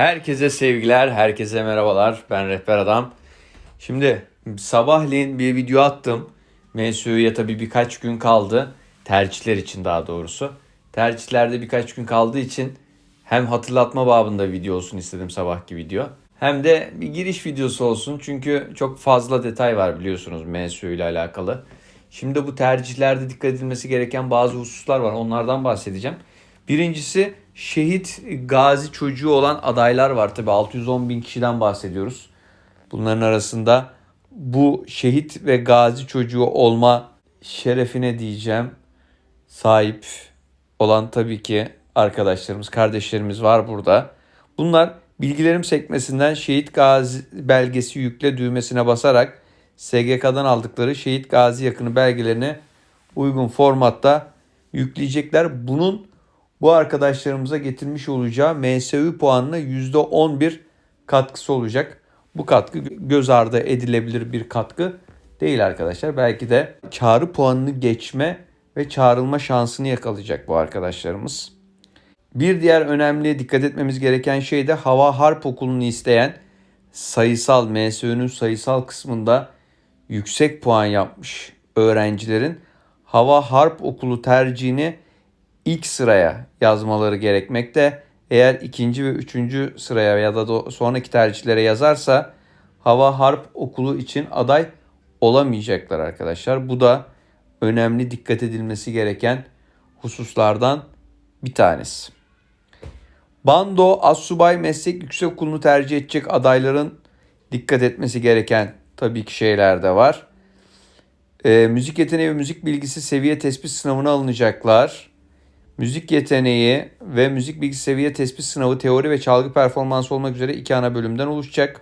Herkese sevgiler, herkese merhabalar. Ben Rehber Adam. Şimdi sabahleyin bir video attım. MSU'ya tabii birkaç gün kaldı. Tercihler için daha doğrusu. Tercihlerde birkaç gün kaldığı için hem hatırlatma babında video olsun istedim sabahki video. Hem de bir giriş videosu olsun. Çünkü çok fazla detay var biliyorsunuz MSU ile alakalı. Şimdi bu tercihlerde dikkat edilmesi gereken bazı hususlar var. Onlardan bahsedeceğim. Birincisi şehit gazi çocuğu olan adaylar var. Tabi 610 bin kişiden bahsediyoruz. Bunların arasında bu şehit ve gazi çocuğu olma şerefine diyeceğim sahip olan tabii ki arkadaşlarımız, kardeşlerimiz var burada. Bunlar bilgilerim sekmesinden şehit gazi belgesi yükle düğmesine basarak SGK'dan aldıkları şehit gazi yakını belgelerini uygun formatta yükleyecekler. Bunun bu arkadaşlarımıza getirmiş olacağı MSU puanına %11 katkısı olacak. Bu katkı göz ardı edilebilir bir katkı değil arkadaşlar. Belki de çağrı puanını geçme ve çağrılma şansını yakalayacak bu arkadaşlarımız. Bir diğer önemli dikkat etmemiz gereken şey de hava harp okulunu isteyen sayısal MSU'nun sayısal kısmında yüksek puan yapmış öğrencilerin hava harp okulu tercihini ilk sıraya yazmaları gerekmekte. Eğer ikinci ve üçüncü sıraya ya da sonraki tercihlere yazarsa hava harp okulu için aday olamayacaklar arkadaşlar. Bu da önemli dikkat edilmesi gereken hususlardan bir tanesi. Bando Assubay Meslek Yüksek Okulu'nu tercih edecek adayların dikkat etmesi gereken tabii ki şeyler de var. E, müzik yeteneği ve müzik bilgisi seviye tespit sınavına alınacaklar. Müzik yeteneği ve müzik bilgisi seviye tespit sınavı teori ve çalgı performansı olmak üzere iki ana bölümden oluşacak.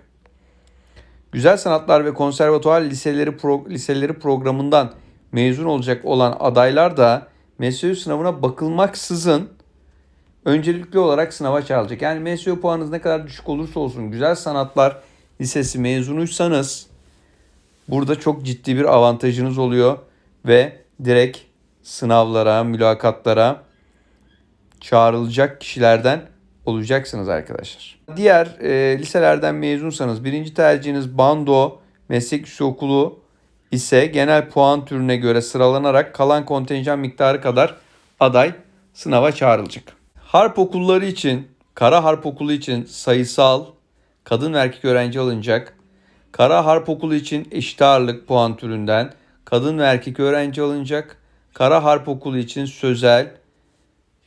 Güzel Sanatlar ve Konservatuvar Liseleri, Pro, Liseleri programından mezun olacak olan adaylar da MSU sınavına bakılmaksızın öncelikli olarak sınava çağrılacak. Yani MSU puanınız ne kadar düşük olursa olsun Güzel Sanatlar Lisesi mezunuysanız burada çok ciddi bir avantajınız oluyor ve direkt sınavlara, mülakatlara çağrılacak kişilerden olacaksınız arkadaşlar. Diğer e, liselerden mezunsanız birinci tercihiniz bando, meslek yüksek okulu ise genel puan türüne göre sıralanarak kalan kontenjan miktarı kadar aday sınava çağrılacak. Harp okulları için, kara harp okulu için sayısal kadın ve erkek öğrenci alınacak. Kara harp okulu için eşit ağırlık puan türünden kadın ve erkek öğrenci alınacak. Kara harp okulu için sözel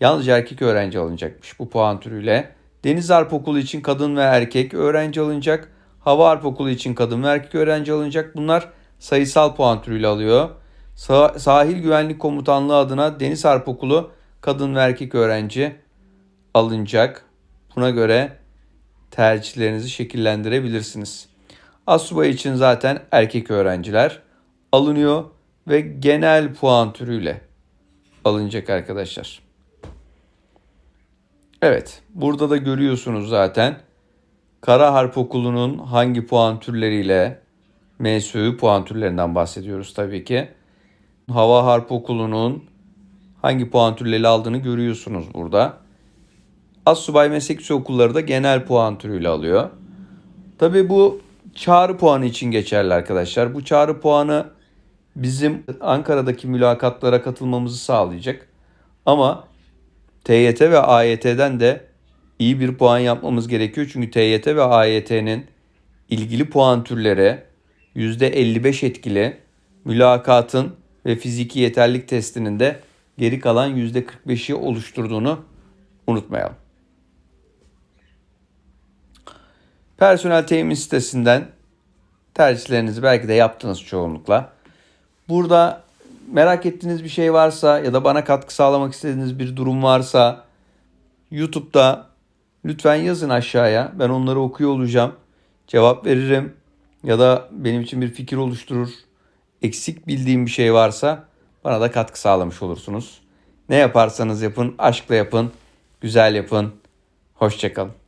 yalnızca erkek öğrenci alınacakmış bu puan türüyle. Deniz harp okulu için kadın ve erkek öğrenci alınacak. Hava harp okulu için kadın ve erkek öğrenci alınacak. Bunlar sayısal puan türüyle alıyor. Sa- Sahil Güvenlik Komutanlığı adına Deniz Harp Okulu kadın ve erkek öğrenci alınacak. Buna göre tercihlerinizi şekillendirebilirsiniz. Asubay için zaten erkek öğrenciler alınıyor ve genel puan türüyle alınacak arkadaşlar. Evet, burada da görüyorsunuz zaten. Kara Harp Okulu'nun hangi puan türleriyle MSU puan türlerinden bahsediyoruz tabii ki. Hava Harp Okulu'nun hangi puan türleri aldığını görüyorsunuz burada. Assubay Meslek Yüksek Okulları da genel puan türüyle alıyor. Tabii bu çağrı puanı için geçerli arkadaşlar. Bu çağrı puanı bizim Ankara'daki mülakatlara katılmamızı sağlayacak. Ama TYT ve AYT'den de iyi bir puan yapmamız gerekiyor. Çünkü TYT ve AYT'nin ilgili puan türleri %55 etkili. Mülakatın ve fiziki yeterlik testinin de geri kalan %45'i oluşturduğunu unutmayalım. Personel temin sitesinden tercihlerinizi belki de yaptınız çoğunlukla. Burada merak ettiğiniz bir şey varsa ya da bana katkı sağlamak istediğiniz bir durum varsa YouTube'da lütfen yazın aşağıya. Ben onları okuyor olacağım. Cevap veririm ya da benim için bir fikir oluşturur. Eksik bildiğim bir şey varsa bana da katkı sağlamış olursunuz. Ne yaparsanız yapın, aşkla yapın, güzel yapın. Hoşçakalın.